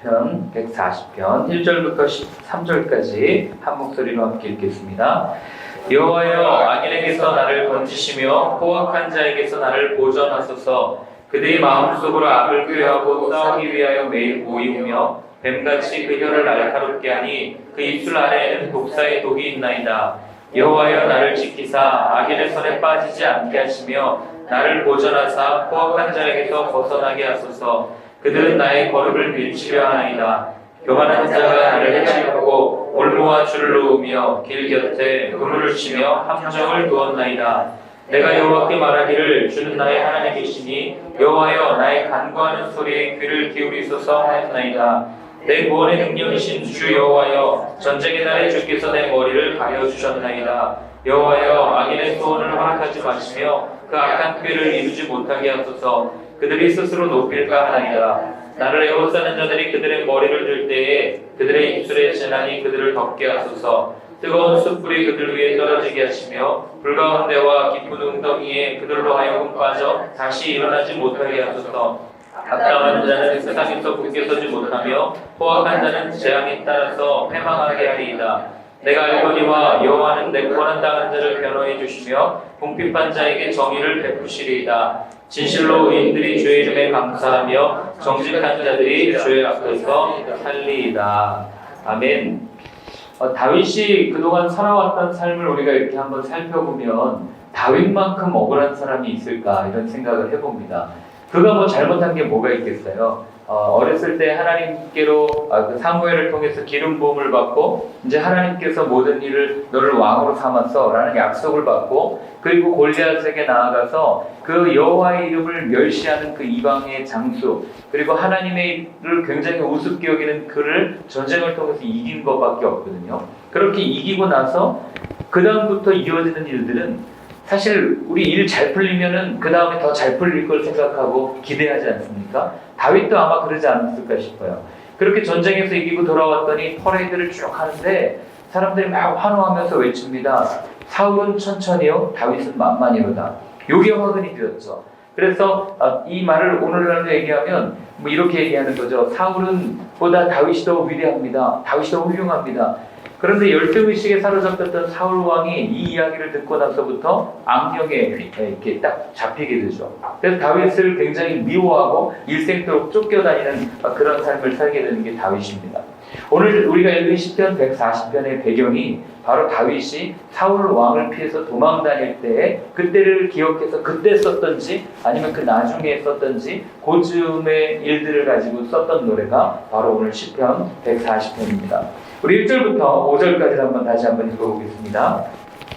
시편 140편 1절부터 13절까지 한 목소리로 함께 읽겠습니다. 여호와여 악인에게서 나를 건지시며 포악한 자에게서 나를 보전하소서. 그들이 마음속으로 악을 꾀하고 싸우기 위하여 매일 모이우며 뱀같이 그 혀를 날카롭게 하니 그 입술 아래에는 독사의 독이 있나이다. 여호와여 나를 지키사 악인의 손에 빠지지 않게 하시며 나를 보전하사 포악한 자에게서 벗어나게 하소서 그들은 나의 거룩을 밀치려 하나이다. 교만한 자가 나를 해치려고 올무와 줄을 놓으며 길 곁에 그물을 치며 함정을 두었나이다. 내가 여호와께 말하기를 주는 나의 하나님이시니 여호와여 나의 간구하는 소리에 귀를 기울이소서 하였나이다. 내 구원의 능력이신 주 여호와여 전쟁의 날에 주께서 내 머리를 가려 주셨나이다. 여호와여 악인의 소원을 허락하지 마시며 그 악한 꾀를 이루지 못하게 하소서 그들이 스스로 높일까 하나이다 나를 에워싸는 자들이 그들의 머리를 들 때에 그들의 입술에 재난이 그들을 덮게 하소서. 뜨거운 숯불이 그들 위에 떨어지게 하시며 불가운 데와 깊은 웅덩이에 그들로 하여금 빠져 다시 일어나지 못하게 하소서. 악당한 자는 세상에서 굳게 서지 못하며 포악한 자는 재앙에 따라서 패망하게 하리이다. 내가 알거니와 여호와는 내 고난 당한 자를 변호해 주시며 궁핍한 자에게 정의를 베푸시리이다 진실로 의인들이 주의 이름에 감사하며 정직한 자들이 주의 앞에서 살리이다 아멘 어, 다윗이 그동안 살아왔던 삶을 우리가 이렇게 한번 살펴보면 다윗만큼 억울한 사람이 있을까 이런 생각을 해봅니다. 그가 뭐 잘못한 게 뭐가 있겠어요? 어, 어렸을 때 하나님께로 아, 그 사무엘을 통해서 기름 부음을 받고 이제 하나님께서 모든 일을 너를 왕으로 삼았어라는 약속을 받고 그리고 골리앗에게 나아가서 그 여호와의 이름을 멸시하는 그 이방의 장수 그리고 하나님의 일을 굉장히 우습게 여기는 그를 전쟁을 통해서 이긴 것밖에 없거든요. 그렇게 이기고 나서 그 다음부터 이어지는 일들은 사실 우리 일 잘 풀리면은 그 다음에 더 잘 풀릴 걸 생각하고 기대하지 않습니까? 다윗도 아마 그러지 않았을까 싶어요. 그렇게 전쟁에서 이기고 돌아왔더니 퍼레이드를 쭉 하는데 사람들이 막 환호하면서 외칩니다. 사울은 천천히요, 다윗은 만만히로다. 요게 화근이 되었죠. 그래서 아, 이 말을 오늘날로 얘기하면 뭐 이렇게 얘기하는 거죠. 사울은 보다 다윗이 더 위대합니다. 다윗이 더 훌륭합니다. 그런데 열등의식에 사로잡혔던 사울 왕이 이 이야기를 듣고 나서부터 악령에 이렇게 딱 잡히게 되죠. 그래서 다윗을 굉장히 미워하고 일생토록 쫓겨다니는 그런 삶을 살게 되는 게 다윗입니다. 오늘 우리가 읽은 시편 140편의 배경이 바로 다윗이 사울 왕을 피해서 도망 다닐 때에 그때를 기억해서 그때 썼던지 아니면 그 나중에 썼던지 고즈음의 일들을 가지고 썼던 노래가 바로 오늘 시편 140편입니다. 우리 1절부터 5절까지 한번 다시 한번 읽어보겠습니다.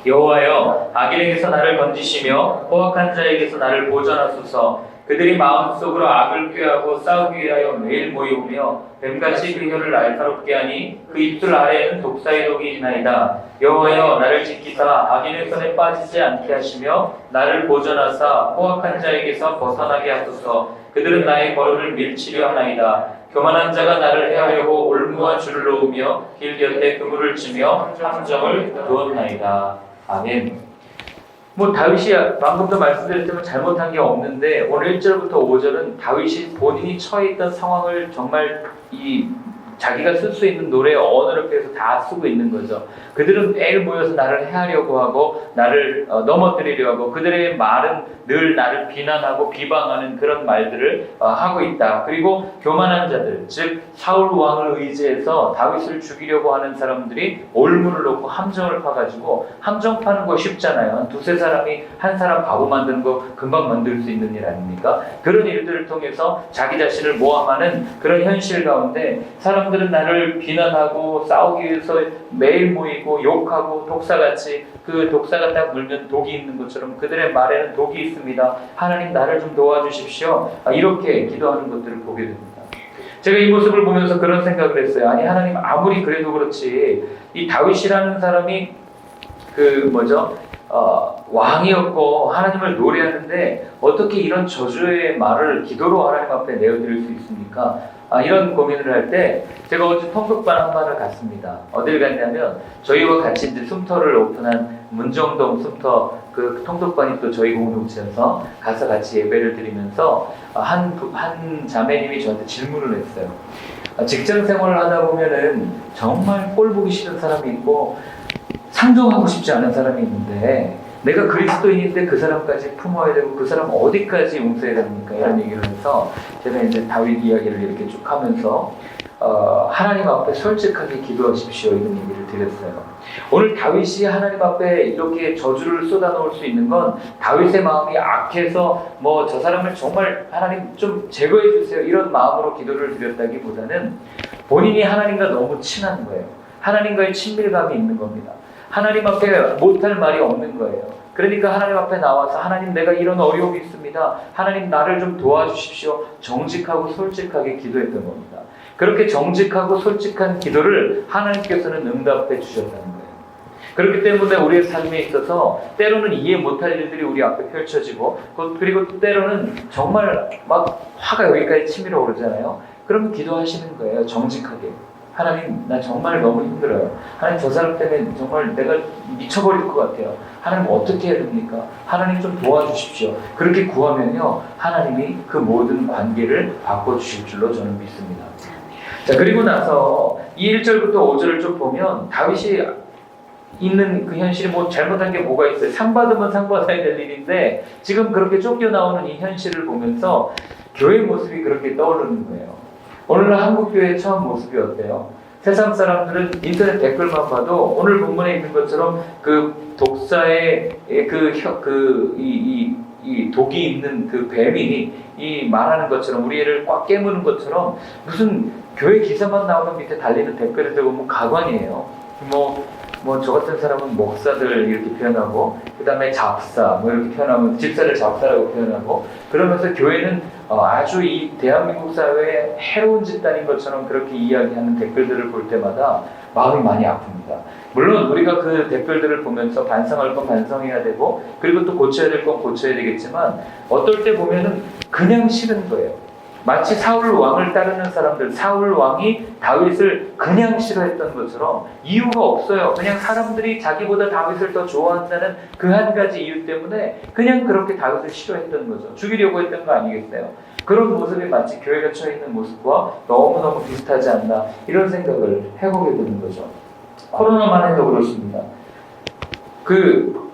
여호와여 악인에게서 나를 건지시며 포악한 자에게서 나를 보전하소서. 그들이 마음속으로 악을 꾀하고 싸우기 위하여 매일 모이오며 뱀같이 그 혀를 날카롭게 하니 그 입술 아래에는 독사의 독이 있나이다. 여호와여 나를 지키사 악인의 손에 빠지지 않게 하시며 나를 보전하사 포악한 자에게서 벗어나게 하소서 그들은 나의 걸음을 밀치려 하나이다 교만한 자가 나를 해하려고 올무와 줄을 놓으며 길 곁에 그물을 치며 함정을 두었나이다. 아멘. 뭐 다윗이 방금도 말씀드렸지만 잘못한 게 없는데 오늘 1절부터 5절은 다윗이 본인이 처해 있던 상황을 정말 이 자기가 쓸 수 있는 노래의 언어를 빼서 다 쓰고 있는 거죠. 그들은 매일 모여서 나를 해하려고 하고 나를 어, 넘어뜨리려 하고 그들의 말은 늘 나를 비난하고 비방하는 그런 말들을 어, 하고 있다. 그리고 교만한 자들, 즉 사울 왕을 의지해서 다윗을 죽이려고 하는 사람들이 올무를 놓고 함정을 파가지고 함정 파는 거 쉽잖아요. 한 두세 사람이 한 사람 바보 만드는 거 금방 만들 수 있는 일 아닙니까? 그런 일들을 통해서 자기 자신을 모함하는 그런 현실 가운데 사람 들은 나를 비난하고 싸우기 위해서 매일 모이고 욕하고 독사같이 그 독사가 딱 물면 독이 있는 것처럼 그들의 말에는 독이 있습니다. 하나님 나를 좀 도와주십시오. 아, 이렇게 기도하는 것들을 보게 됩니다. 제가 이 모습을 보면서 그런 생각을 했어요. 아니 하나님 아무리 그래도 그렇지 이 다윗이라는 사람이 그 뭐죠? 어, 왕이었고 하나님을 노래하는데 어떻게 이런 저주의 말을 기도로 하나님 앞에 내어드릴 수 있습니까? 아, 이런 고민을 할 때 제가 어제 통독반 한 반을 갔습니다. 어딜 갔냐면 저희와 같이 이제 숨터를 오픈한 문정동 숨터 그 통독반이 또 저희 공동체여서 가서 같이 예배를 드리면서 한, 부- 한 자매님이 저한테 질문을 했어요. 아, 직장 생활을 하다 보면은 정말 꼴 보기 싫은 사람이 있고 상종하고 싶지 않은 사람이 있는데 내가 그리스도인인데 그 사람까지 품어야 되고 그 사람 어디까지 용서해야 됩니까? 이런 얘기를 해서 제가 이제 다윗 이야기를 이렇게 쭉 하면서 어, 하나님 앞에 솔직하게 기도하십시오 이런 얘기를 드렸어요. 오늘 다윗이 하나님 앞에 이렇게 저주를 쏟아놓을 수 있는 건 다윗의 마음이 악해서 뭐 저 사람을 정말 하나님 좀 제거해 주세요 이런 마음으로 기도를 드렸다기보다는 본인이 하나님과 너무 친한 거예요. 하나님과의 친밀감이 있는 겁니다. 하나님 앞에 못할 말이 없는 거예요. 그러니까 하나님 앞에 나와서 하나님 내가 이런 어려움이 있습니다. 하나님 나를 좀 도와주십시오. 정직하고 솔직하게 기도했던 겁니다. 그렇게 정직하고 솔직한 기도를 하나님께서는 응답해 주셨다는 거예요. 그렇기 때문에 우리의 삶에 있어서 때로는 이해 못할 일들이 우리 앞에 펼쳐지고 그- 그리고 또 때로는 정말 막 화가 여기까지 치밀어 오르잖아요. 그러면 기도하시는 거예요. 정직하게. 하나님 나 정말 너무 힘들어요. 하나님 저 사람 때문에 정말 내가 미쳐버릴 것 같아요. 하나님 어떻게 해야 됩니까? 하나님 좀 도와주십시오. 그렇게 구하면요 하나님이 그 모든 관계를 바꿔주실 줄로 저는 믿습니다. 자 그리고 나서 이 1절부터 5절을 좀 보면 다윗이 있는 그 현실이 뭐 잘못한 게 뭐가 있어요? 상 받으면 상 받아야 될 일인데 지금 그렇게 쫓겨 나오는 이 현실을 보면서 교회 모습이 그렇게 떠오르는 거예요. 오늘날 한국 교회 처음 모습이 어때요? 세상 사람들은 인터넷 댓글만 봐도 오늘 본문에 있는 것처럼 그 독사의 그그이이 이 독이 있는 그 뱀이 이 말하는 것처럼 우리 애를 꽉 깨무는 것처럼 무슨 교회 기사만 나오면 밑에 달리는 댓글을 보면 뭐 가관이에요. 뭐 뭐 저 같은 사람은 목사들 이렇게 표현하고 그 다음에 잡사 뭐 이렇게 표현하면 집사를 잡사라고 표현하고 그러면서 교회는 어, 아주 이 대한민국 사회의 해로운 집단인 것처럼 그렇게 이야기하는 댓글들을 볼 때마다 마음이 많이 아픕니다. 물론 우리가 그 댓글들을 보면서 반성할 건 반성해야 되고 그리고 또 고쳐야 될 건 고쳐야 되겠지만 어떨 때 보면은 그냥 싫은 거예요. 마치 사울 왕을 따르는 사람들, 사울 왕이 다윗을 그냥 싫어했던 것처럼 이유가 없어요. 그냥 사람들이 자기보다 다윗을 더 좋아한다는 그 한 가지 이유 때문에 그냥 그렇게 다윗을 싫어했던 거죠. 죽이려고 했던 거 아니겠어요? 그런 모습이 마치 교회가 처해 있는 모습과 너무너무 비슷하지 않나 이런 생각을 해보게 되는 거죠. 코로나만 해도 그렇습니다. 그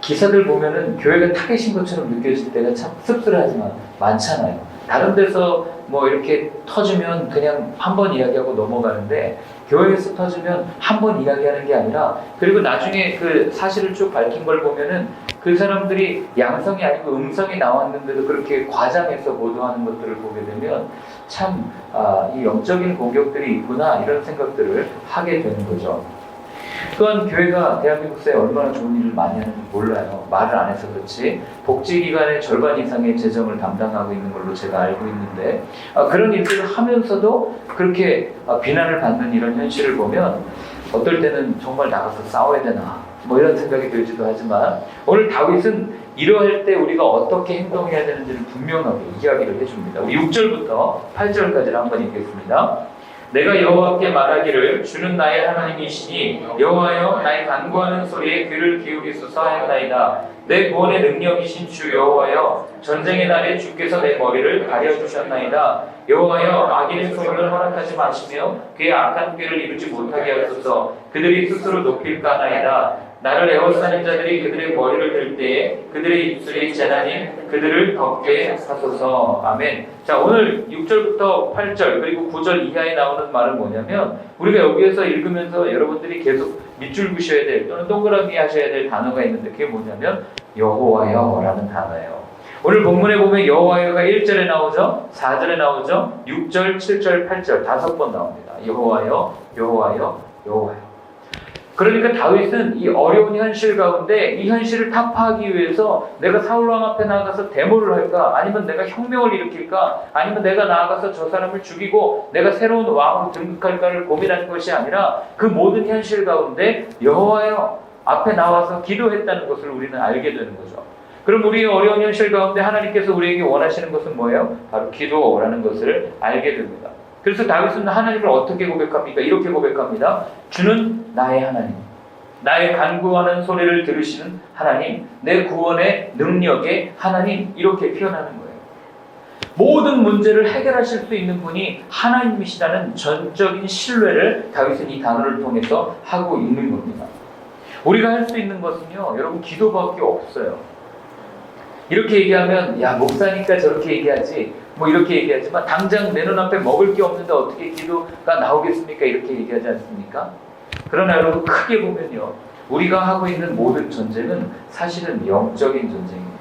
기사들 보면은 교회가 타겟인 것처럼 느껴질 때가 참 씁쓸하지만 많잖아요. 다른 데서 뭐 이렇게 터지면 그냥 한 번 이야기하고 넘어가는데 교회에서 터지면 한 번 이야기하는 게 아니라 그리고 나중에 그 사실을 쭉 밝힌 걸 보면은 그 사람들이 양성이 아니고 음성이 나왔는데도 그렇게 과장해서 보도하는 것들을 보게 되면 참, 아, 이 영적인 공격들이 있구나 이런 생각들을 하게 되는 거죠. 또한 교회가 대한민국 사회에 얼마나 좋은 일을 많이 하는지 몰라요. 말을 안 해서 그렇지. 복지기관의 절반 이상의 재정을 담당하고 있는 걸로 제가 알고 있는데 아, 그런 일들을 하면서도 그렇게 아, 비난을 받는 이런 현실을 보면 어떨 때는 정말 나가서 싸워야 되나 뭐 이런 생각이 들지도 하지만 오늘 다윗은 이러할 때 우리가 어떻게 행동해야 되는지를 분명하게 이야기를 해줍니다. 우리 6절부터 8절까지를 한번 읽겠습니다. 내가 여호와께 말하기를 주는 나의 하나님이시니 여호와여 나의 간구하는 소리에 귀를 기울이소서 하였나이다. 내 구원의 능력이신 주 여호와여 전쟁의 날에 주께서 내 머리를 가려 주셨나이다. 여호와여 악인의 소리를 허락하지 마시며 그의 악한 꾀를 이루지 못하게 하소서. 그들이 스스로 높일까 하나이다. 나를 에워싸는 자들이 그들의 머리를 들 때에 그들의 입술이 재나님 그들을 덮게 하소서. 아멘. 자, 오늘 6절부터 8절 그리고 9절 이하에 나오는 말은 뭐냐면 우리가 여기에서 읽으면서 여러분들이 계속 밑줄 그셔야 될 또는 동그라미 하셔야 될 단어가 있는데 그게 뭐냐면 여호와여라는 단어예요. 오늘 본문에 보면 여호와여가 1절에 나오죠. 4절에 나오죠. 6절, 7절, 8절 다섯 번 나옵니다. 여호와여, 여호와여, 여호와여. 그러니까 다윗은 이 어려운 현실 가운데 이 현실을 타파하기 위해서 내가 사울 왕 앞에 나가서 데모를 할까 아니면 내가 혁명을 일으킬까 아니면 내가 나아가서 저 사람을 죽이고 내가 새로운 왕으로 등극할까를 고민한 것이 아니라 그 모든 현실 가운데 여호와여 앞에 나와서 기도했다는 것을 우리는 알게 되는 거죠. 그럼 우리의 어려운 현실 가운데 하나님께서 우리에게 원하시는 것은 뭐예요? 바로 기도라는 것을 알게 됩니다. 그래서 다윗은 하나님을 어떻게 고백합니까? 이렇게 고백합니다. 주는 나의 하나님. 나의 간구하는 소리를 들으시는 하나님, 내 구원의 능력의 하나님 이렇게 표현하는 거예요. 모든 문제를 해결하실 수 있는 분이 하나님이시라는 전적인 신뢰를 다윗은 이 단어를 통해서 하고 있는 겁니다. 우리가 할 수 있는 것은요, 여러분 기도밖에 없어요. 이렇게 얘기하면 야 목사니까 저렇게 얘기하지 뭐 이렇게 얘기하지만 당장 내 눈앞에 먹을 게 없는데 어떻게 기도가 나오겠습니까 이렇게 얘기하지 않습니까? 그러나 여러분 크게 보면요 우리가 하고 있는 모든 전쟁은 사실은 영적인 전쟁입니다.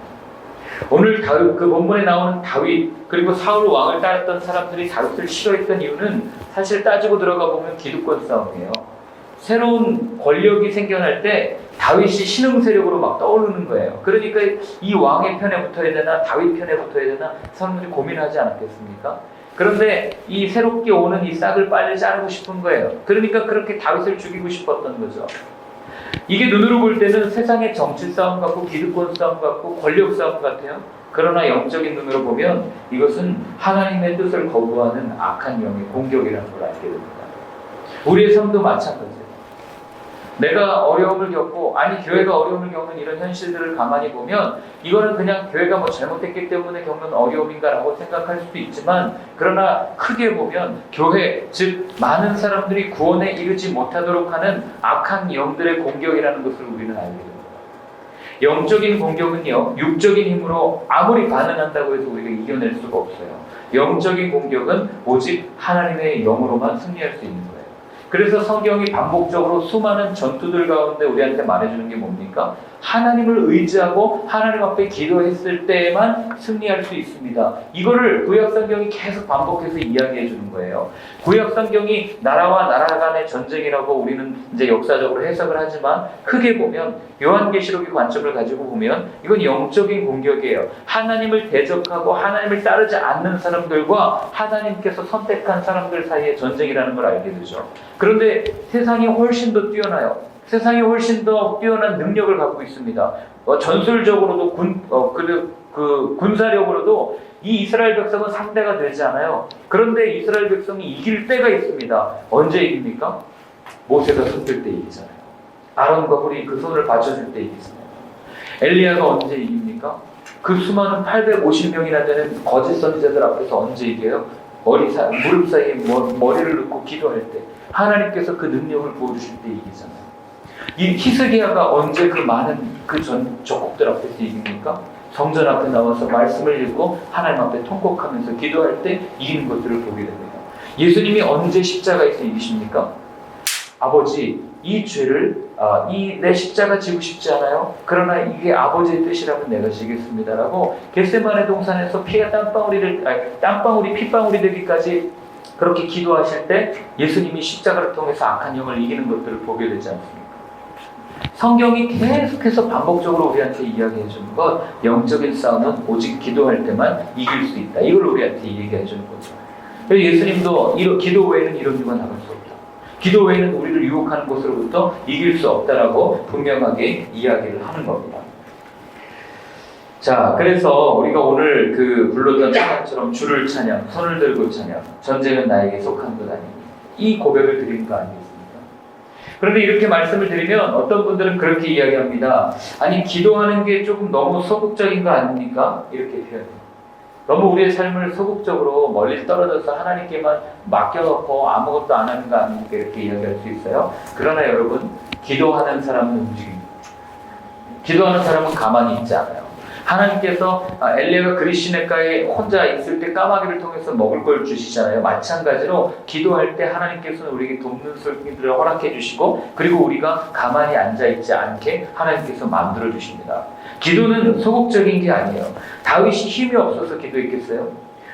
오늘 다윗 그 본문에 나오는 다윗 그리고 사울 왕을 따랐던 사람들이 다윗을 싫어했던 이유는 사실 따지고 들어가 보면 기득권 싸움이에요. 새로운 권력이 생겨날 때 다윗이 신흥 세력으로 막 떠오르는 거예요. 그러니까 이 왕의 편에 붙어야 되나 다윗 편에 붙어야 되나 사람들이 고민하지 않았겠습니까? 그런데 이 새롭게 오는 이 싹을 빨리 자르고 싶은 거예요. 그러니까 그렇게 다윗을 죽이고 싶었던 거죠. 이게 눈으로 볼 때는 세상의 정치 싸움 같고 기득권 싸움 같고 권력 싸움 같아요. 그러나 영적인 눈으로 보면 이것은 하나님의 뜻을 거부하는 악한 영의 공격이라는 걸 알게 됩니다. 우리의 삶도 마찬가지예요. 내가 어려움을 겪고 아니 교회가 어려움을 겪는 이런 현실들을 가만히 보면 이거는 그냥 교회가 뭐 잘못했기 때문에 겪는 어려움인가라고 생각할 수도 있지만 그러나 크게 보면 교회 즉 많은 사람들이 구원에 이르지 못하도록 하는 악한 영들의 공격이라는 것을 우리는 알게 됩니다. 영적인 공격은요 육적인 힘으로 아무리 반응한다고 해서 우리가 이겨낼 수가 없어요. 영적인 공격은 오직 하나님의 영으로만 승리할 수 있는 거예요. 그래서 성경이 반복적으로 수많은 전투들 가운데 우리한테 말해주는 게 뭡니까? 하나님을 의지하고 하나님 앞에 기도했을 때에만 승리할 수 있습니다. 이거를 구약 성경이 계속 반복해서 이야기해 주는 거예요. 구약 성경이 나라와 나라 간의 전쟁이라고 우리는 이제 역사적으로 해석을 하지만 크게 보면 요한계시록의 관점을 가지고 보면 이건 영적인 공격이에요. 하나님을 대적하고 하나님을 따르지 않는 사람들과 하나님께서 선택한 사람들 사이의 전쟁이라는 걸 알게 되죠. 그런데 세상이 훨씬 더 뛰어나요. 세상이 훨씬 더 뛰어난 능력을 갖고 있습니다. 어, 전술적으로도 군, 어, 그, 그 군사력으로도 이 이스라엘 백성은 상대가 되지 않아요. 그런데 이스라엘 백성이 이길 때가 있습니다. 언제 이깁니까? 모세가 손들 때 이기잖아요. 아론과 홀이 그 손을 받쳐줄 때 이기잖아요. 엘리야가 언제 이깁니까? 그 수많은 850명이나 되는 거짓 선지자들 앞에서 언제 이겨요? 머리 사, 무릎 사이에 머, 머리를 넣고 기도할 때 하나님께서 그 능력을 보여주실 때 이기잖아요. 이 히스기야가 언제 그 많은 그 전 조국들 앞에서 이깁니까? 성전 앞에 나와서 말씀을 읽고 하나님 앞에 통곡하면서 기도할 때 이기는 것들을 보게 됩니다. 예수님이 언제 십자가에서 이기십니까? 아버지, 이 죄를 아, 이내 십자가 지고 싶지 않아요. 그러나 이게 아버지의 뜻이라면 내가 지겠습니다라고 겟세마네 동산에서 피가 땀방울이를 아니, 땀방울이 핏방울이 되기까지 그렇게 기도하실 때 예수님이 십자가를 통해서 악한 영을 이기는 것들을 보게 되지 않습니까? 성경이 계속해서 반복적으로 우리한테 이야기해 주는 것, 영적인 싸움은 오직 기도할 때만 이길 수 있다. 이걸 우리한테 얘기해 주는 거죠. 그래서 예수님도 이런 기도 외에는 이런 유가 나갈 수 없다. 기도 외에는 우리를 유혹하는 것으로부터 이길 수 없다라고 분명하게 이야기를 하는 겁니다. 자, 그래서 우리가 오늘 그 불렀던 찬양처럼 주를 찬양, 손을 들고 찬양, 전쟁은 나에게 속한 것 아니니 이 고백을 드리는 거 아니겠습니까? 그런데 이렇게 말씀을 드리면 어떤 분들은 그렇게 이야기합니다. 아니 기도하는 게 조금 너무 소극적인 거 아닙니까? 이렇게 표현해요. 너무 우리의 삶을 소극적으로 멀리 떨어져서 하나님께만 맡겨놓고 아무것도 안 하는 거 아닙니까? 이렇게 이야기할 수 있어요. 그러나 여러분, 기도하는 사람은 움직입니다. 기도하는 사람은 가만히 있지 않아요. 하나님께서 아, 엘리야가 그리시네가에 혼자 있을 때 까마귀를 통해서 먹을 걸 주시잖아요. 마찬가지로 기도할 때 하나님께서는 우리에게 돕는 손길들을 허락해 주시고 그리고 우리가 가만히 앉아 있지 않게 하나님께서 만들어 주십니다. 기도는 소극적인 게 아니에요. 다윗이 힘이 없어서 기도했겠어요?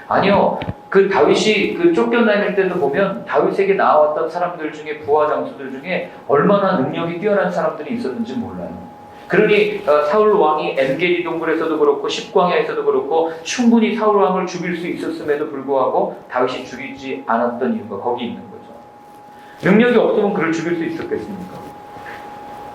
아니요. 그 다윗이 그 쫓겨다닐 때도 보면 다윗에게 나왔던 사람들 중에 부하 장수들 중에 얼마나 능력이 뛰어난 사람들이 있었는지 몰라요. 그러니 어, 사울 왕이 엔게디 동굴에서도 그렇고 십광야에서도 그렇고 충분히 사울 왕을 죽일 수 있었음에도 불구하고 다윗이 죽이지 않았던 이유가 거기 있는 거죠. 능력이 없으면 그를 죽일 수 있었겠습니까?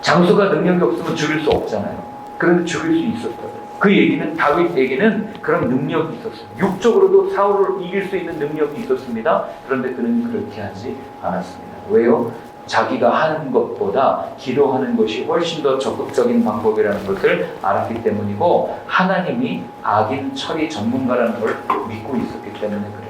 장수가 능력이 없으면 죽일 수 없잖아요. 그런데 죽일 수 있었다고요. 그 얘기는 다윗에게는 그런 능력이 있었어요. 육적으로도 사울을 이길 수 있는 능력이 있었습니다. 그런데 그는 그렇게 하지 않았습니다. 왜요? 자기가 하는 것보다 기도하는 것이 훨씬 더 적극적인 방법이라는 것을 알았기 때문이고 하나님이 악인 처리 전문가라는 걸 믿고 있었기 때문에 그래요.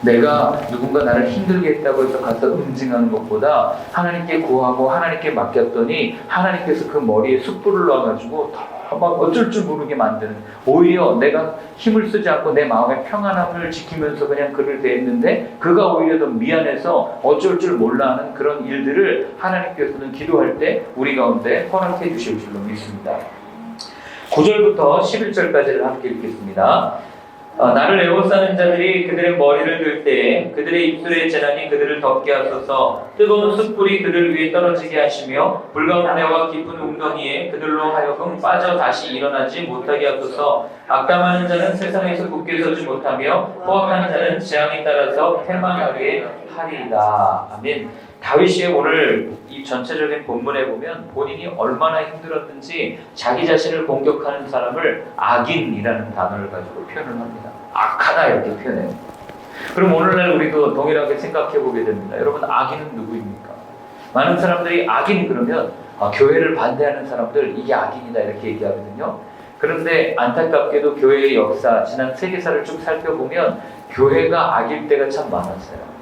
내가 누군가 나를 힘들게 했다고 해서 가서 응징하는 것보다 하나님께 구하고 하나님께 맡겼더니 하나님께서 그 머리에 숯불을 놔가지고 더 막 어쩔 줄 모르게 만드는 오히려 내가 힘을 쓰지 않고 내 마음의 평안함을 지키면서 그냥 그를 대했는데 그가 오히려 더 미안해서 어쩔 줄 몰라 하는 그런 일들을 하나님께서는 기도할 때 우리 가운데 허락해 주실 줄로 믿습니다. 9절부터 11절까지를 함께 읽겠습니다. 어, 나를 애워싸는 자들이 그들의 머리를 들 때에 그들의 입술의 재난이 그들을 덮게 하소서. 뜨거운 숯불이 그들 위에 떨어지게 하시며 불가운데와 깊은 웅덩이에 그들로 하여금 빠져 다시 일어나지 못하게 하소서. 악담하는 자는 세상에서 굳게 서지 못하며 포악한 자는 재앙에 따라서 패망하게 하리이다 아멘 다윗이 오늘 이 전체적인 본문에 보면 본인이 얼마나 힘들었는지 자기 자신을 공격하는 사람을 악인이라는 단어를 가지고 표현을 합니다. 악하다 이렇게 표현해요. 그럼 오늘날 우리도 동일하게 생각해 보게 됩니다. 여러분 악인은 누구입니까? 많은 사람들이 악인 그러면 아, 교회를 반대하는 사람들 이게 악인이다 이렇게 얘기하거든요. 그런데 안타깝게도 교회의 역사 지난 세계사를 쭉 살펴보면 교회가 악일 때가 참 많았어요.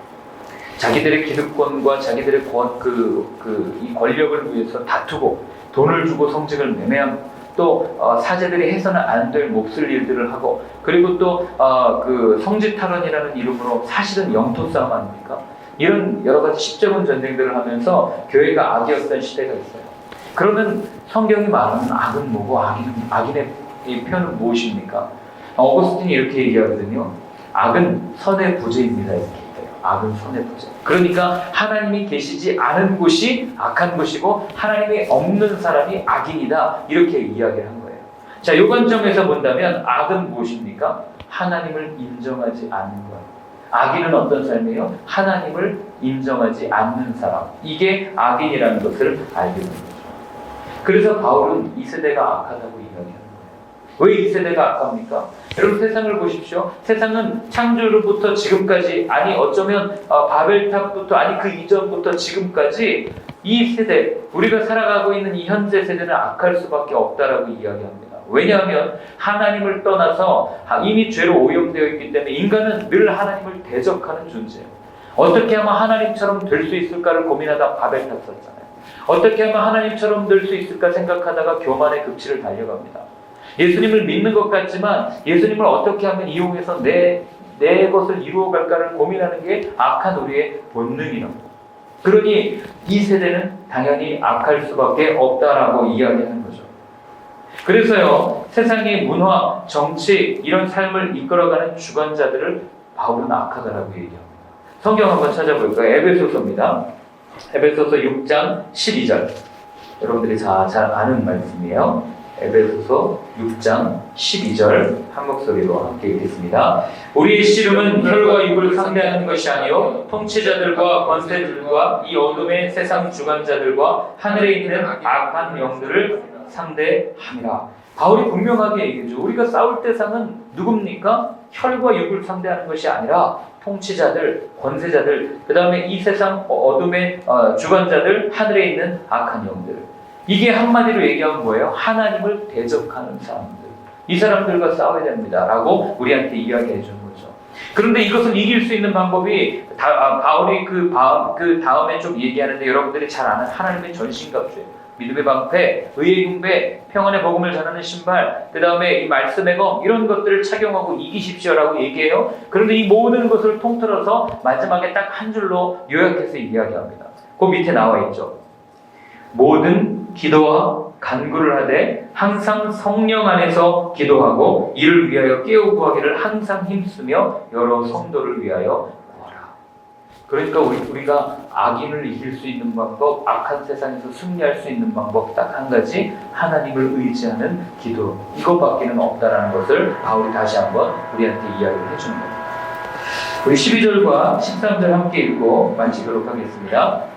자기들의 기득권과 자기들의 권, 그, 그, 이 권력을 위해서 다투고 돈을 주고 성직을 매매하고 또 어, 사제들이 해서는 안 될 몹쓸 일들을 하고 그리고 또 어, 그 성직 탈원이라는 이름으로 사실은 영토 싸움 아닙니까? 이런 여러 가지 십자군 전쟁들을 하면서 교회가 악이었던 시대가 있어요. 그러면 성경이 말하는 악은 뭐고 악인은 악인의 이 표현은 무엇입니까? 어거스틴이 이렇게 얘기하거든요. 악은 선의 부재입니다. 이렇게. 악은 선의 부재. 그러니까 하나님이 계시지 않은 곳이 악한 곳이고 하나님이 없는 사람이 악인이다. 이렇게 이야기를 한 거예요. 자, 이 관점에서 본다면 악은 무엇입니까? 하나님을 인정하지 않는 것. 악인은 어떤 삶이에요? 하나님을 인정하지 않는 사람. 이게 악인이라는 것을 알게 됩니다. 그래서 바울은 이 세대가 악하다고 거예요. 왜 이 세대가 악합니까? 여러분 세상을 보십시오. 세상은 창조로부터 지금까지 아니 어쩌면 어, 바벨탑부터 아니 그 이전부터 지금까지 이 세대 우리가 살아가고 있는 이 현재 세대는 악할 수밖에 없다라고 이야기합니다. 왜냐하면 하나님을 떠나서 이미 죄로 오염되어 있기 때문에 인간은 늘 하나님을 대적하는 존재예요. 어떻게 하면 하나님처럼 될 수 있을까를 고민하다 바벨탑 썼잖아요. 어떻게 하면 하나님처럼 될 수 있을까 생각하다가 교만의 극치를 달려갑니다. 예수님을 믿는 것 같지만 예수님을 어떻게 하면 이용해서 내, 내 것을 이루어갈까를 고민하는 게 악한 우리의 본능이라고. 그러니 이 세대는 당연히 악할 수밖에 없다라고 이야기하는 거죠. 그래서요, 세상의 문화, 정치, 이런 삶을 이끌어가는 주관자들을 바울은 악하다라고 얘기합니다. 성경 한번 찾아볼까요? 에베소서입니다. 에베소서 6장 12절. 여러분들이 잘, 잘 아는 말씀이에요. 에베소서 6장 12절 한 목소리로 함께 읽겠습니다. 우리의 씨름은 혈과 육을 상대하는 것이 아니요 통치자들과 권세들과 이 어둠의 세상 주관자들과 하늘에 있는 악한 영들을 상대함이라. 바울이 분명하게 얘기죠. 우리가 싸울 대상은 누굽니까? 혈과 육을 상대하는 것이 아니라 통치자들, 권세자들, 그 다음에 이 세상 어둠의 어, 주관자들, 하늘에 있는 악한 영들. 이게 한마디로 얘기하면 뭐예요? 하나님을 대적하는 사람들. 이 사람들과 싸워야 됩니다. 라고 우리한테 이야기해 주는 거죠. 그런데 이것을 이길 수 있는 방법이 다, 아, 바울이 그, 바, 그 다음에 좀 얘기하는데 여러분들이 잘 아는 하나님의 전신갑주예요. 믿음의 방패, 의의 흉배, 평안의 복음을 전하는 신발, 그 다음에 이 말씀의 검 이런 것들을 착용하고 이기십시오라고 얘기해요. 그런데 이 모든 것을 통틀어서 마지막에 딱 한 줄로 요약해서 이야기합니다. 그 밑에 나와 있죠. 모든 기도와 간구를 하되 항상 성령 안에서 기도하고 이를 위하여 깨우 구하기를 항상 힘쓰며 여러 성도를 위하여 구하라. 그러니까 우리, 우리가 악인을 이길 수 있는 방법, 악한 세상에서 승리할 수 있는 방법 딱 한 가지 하나님을 의지하는 기도 이것밖에는 없다라는 것을 바울이 다시 한번 우리한테 이야기를 해주는 겁니다. 우리 12절과 13절 함께 읽고 마치도록 하겠습니다.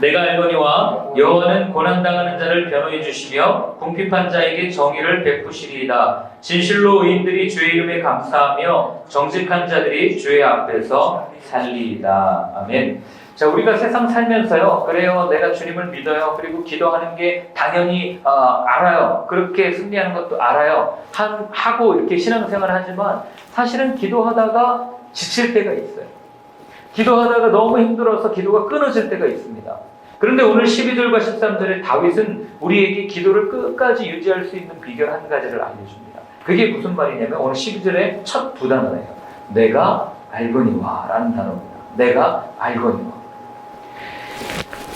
내가 알거니와 여호와는 고난 당하는 자를 변호해 주시며 궁핍한 자에게 정의를 베푸시리이다. 진실로 의인들이 주의 이름에 감사하며 정직한 자들이 주의 앞에서 살리이다. 아멘. 자, 우리가 세상 살면서요, 그래요, 내가 주님을 믿어요. 그리고 기도하는 게 당연히 어, 알아요. 그렇게 승리하는 것도 알아요. 한, 하고 이렇게 신앙생활을 하지만 사실은 기도하다가 지칠 때가 있어요. 기도하다가 너무 힘들어서 기도가 끊어질 때가 있습니다. 그런데 오늘 12절과 13절에 다윗은 우리에게 기도를 끝까지 유지할 수 있는 비결 한 가지를 알려줍니다. 그게 무슨 말이냐면 오늘 12절의 첫 두 단어예요. 내가 알거니와 라는 단어입니다. 내가 알거니와.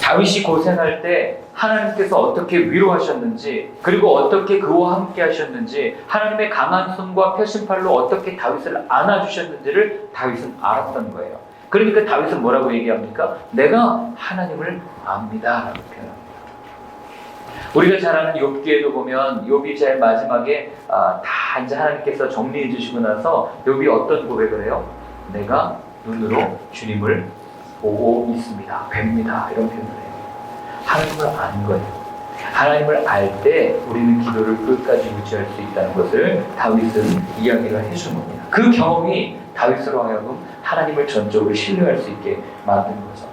다윗이 고생할 때 하나님께서 어떻게 위로하셨는지 그리고 어떻게 그와 함께 하셨는지 하나님의 강한 손과 표심팔로 어떻게 다윗을 안아주셨는지를 다윗은 알았던 거예요. 그러니까 다윗은 뭐라고 얘기합니까? 내가 하나님을 압니다. 라고 표현합니다. 우리가 잘 아는 욥기에도 보면 욥이 제일 마지막에 아, 다 이제 하나님께서 정리해 주시고 나서 욥이 어떤 고백을 해요? 내가 눈으로 주님을 보고 있습니다. 뵙니다. 이런 표현을 해요. 하나님을 아는 거예요. 하나님을 알 때 우리는 기도를 끝까지 유지할 수 있다는 것을 다윗은 이야기를 해준 겁니다. 그 경험이 다윗으로 하여금 하나님을 전적으로 신뢰할 수 있게 만든 거죠.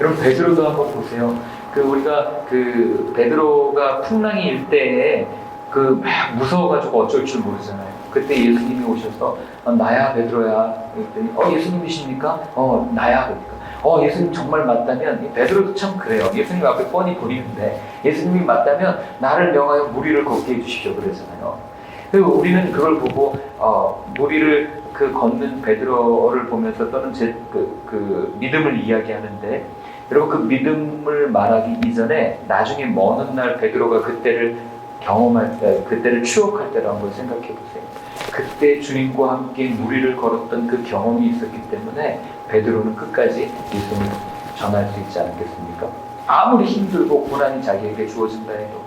여러분 베드로도 한번 보세요. 그 우리가 그 베드로가 풍랑이 일 때에 그 막 무서워가지고 어쩔 줄 모르잖아요. 그때 예수님이 오셔서 어, 나야 베드로야. 그랬더니 어 예수님이십니까? 어 나야 그러니까. 어 예수님 정말 맞다면 이 베드로도 참 그래요. 예수님 앞에 뻔히 보이는데 예수님이 맞다면 나를 명하여 무리를 걷게 해주십시오 그러잖아요. 그리고 우리는 그걸 보고 어, 무리를 그 걷는 베드로를 보면서 또는 제 그 그 믿음을 이야기하는데 여러분 그 믿음을 말하기 이전에 나중에 먼 훗날 베드로가 그때를 경험할 때, 그때를 추억할 때로 한번 생각해 보세요. 그때 주님과 함께 무리를 걸었던 그 경험이 있었기 때문에 베드로는 끝까지 예수님을 전할 수 있지 않겠습니까? 아무리 힘들고 고난이 자기에게 주어진다 해도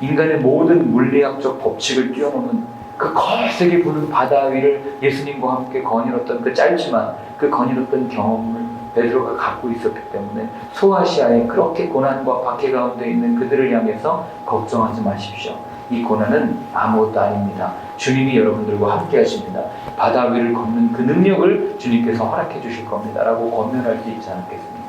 인간의 모든 물리학적 법칙을 뛰어넘는 그 거세게 부는 바다 위를 예수님과 함께 거닐었던 그 짧지만 그 거닐었던 경험을 베드로가 갖고 있었기 때문에 소아시아에 그렇게 고난과 박해 가운데 있는 그들을 향해서 걱정하지 마십시오. 이 고난은 아무것도 아닙니다. 주님이 여러분들과 함께 하십니다. 바다 위를 걷는 그 능력을 주님께서 허락해 주실 겁니다. 라고 권면할 수 있지 않겠습니까?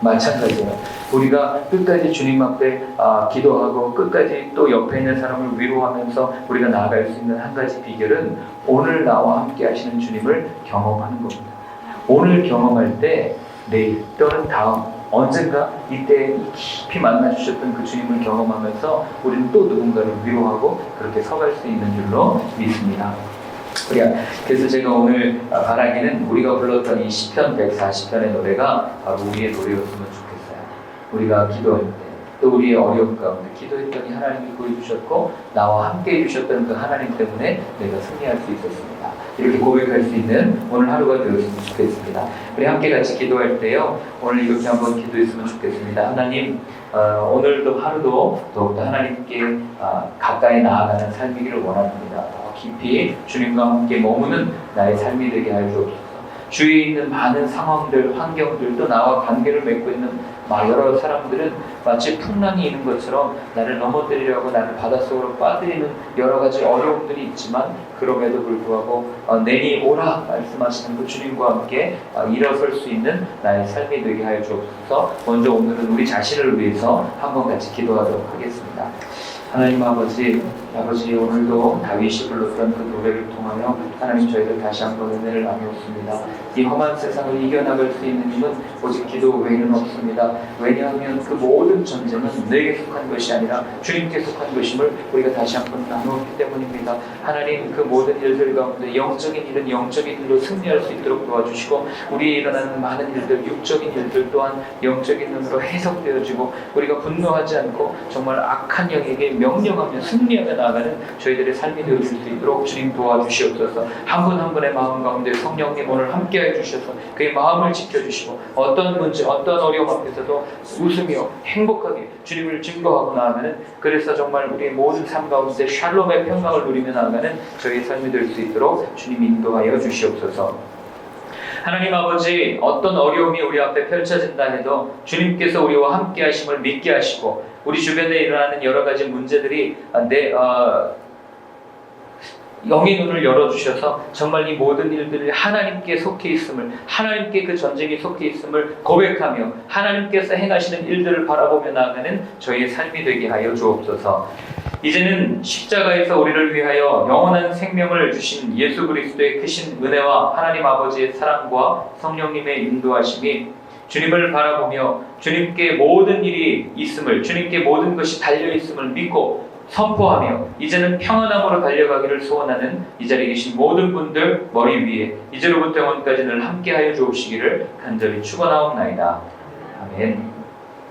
마찬가지예요. 우리가 끝까지 주님 앞에 아, 기도하고 끝까지 또 옆에 있는 사람을 위로하면서 우리가 나아갈 수 있는 한 가지 비결은 오늘 나와 함께 하시는 주님을 경험하는 겁니다. 오늘 경험할 때 내일 또는 다음 언젠가 이때 깊이 만나 주셨던 그 주님을 경험하면서 우리는 또 누군가를 위로하고 그렇게 서갈 수 있는 줄로 믿습니다. 우리가 그래서 제가 오늘 아, 바라기는 우리가 불렀던 이 시편 140편의 노래가 바로 우리의 노래였으면 좋겠어요. 우리가 기도할 때, 또 우리의 어려움 가운데 기도했더니 하나님이 보여주셨고 나와 함께 해주셨던 그 하나님 때문에 내가 승리할 수 있었습니다. 이렇게 고백할 수 있는 오늘 하루가 되었으면 좋겠습니다. 우리 함께 같이 기도할 때요. 오늘 이렇게 한번 기도했으면 좋겠습니다. 하나님, 어, 오늘도 하루도 더욱더 하나님께 어, 가까이 나아가는 삶이기를 원합니다. 더 깊이 주님과 함께 머무는 나의 삶이 되게 하여 주옵소서. 주위에 있는 많은 상황들, 환경들, 또 나와 관계를 맺고 있는 막 여러 사람들은 마치 풍랑이 있는 것처럼 나를 넘어뜨리려고 나를 바닷속으로 빠뜨리는 여러 가지 어려움들이 있지만 그럼에도 불구하고 어, 내니 오라 말씀하시는 그 주님과 함께 어, 일어설 수 있는 나의 삶이 되게 하여 주옵소서 먼저 오늘은 우리 자신을 위해서 한번 같이 기도하도록 하겠습니다. 하나님 아버지, 아버지 오늘도 다윗이 불렀던 그 노래를 통하여 하나님 저희들 다시 한번 은혜를 나누었습니다. 이 험한 세상을 이겨나갈 수 있는 힘은 오직 기도 외에는 없습니다. 왜냐하면 그 모든 전쟁은 내게 속한 것이 아니라 주님께 속한 것임을 우리가 다시 한번 나누었기 때문입니다. 하나님 그 모든 일들 가운데 영적인 일은 영적인 일로 승리할 수 있도록 도와주시고 우리에 일어나는 많은 일들, 육적인 일들 또한 영적인 눈으로 해석되어지고 우리가 분노하지 않고 정말 악한 영에게 명령하며 승리하며 나아가는 저희들의 삶이 되어질 수 있도록 주님 도와주시옵소서. 한 분 한 분의 마음 가운데 성령님 오늘 함께해 주셔서 그의 마음을 지켜주시고 어떤 문제 어떤 어려움 앞에서도 웃으며 행복하게 주님을 증거하고 나아가는 그래서 정말 우리의 모든 삶 가운데 샬롬의 평강을 누리며 나아가는 저희의 삶이 될 수 있도록 주님 인도하여 주시옵소서. 하나님 아버지 어떤 어려움이 우리 앞에 펼쳐진다 해도 주님께서 우리와 함께 하심을 믿게 하시고 우리 주변에 일어나는 여러 가지 문제들이 내 어, 영의 눈을 열어주셔서 정말 이 모든 일들을 하나님께 속해 있음을 하나님께 그 전쟁이 속해 있음을 고백하며 하나님께서 행하시는 일들을 바라보며 나아가는 저희의 삶이 되게 하여 주옵소서. 이제는 십자가에서 우리를 위하여 영원한 생명을 주신 예수 그리스도의 크신 은혜와 하나님 아버지의 사랑과 성령님의 인도하심이 주님을 바라보며 주님께 모든 일이 있음을 주님께 모든 것이 달려 있음을 믿고 선포하며 이제는 평안함으로 달려가기를 소원하는 이 자리에 계신 모든 분들 머리 위에 이제로부터 영원까지 늘 함께하여 주옵시기를 간절히 축원하옵나이다. 아멘.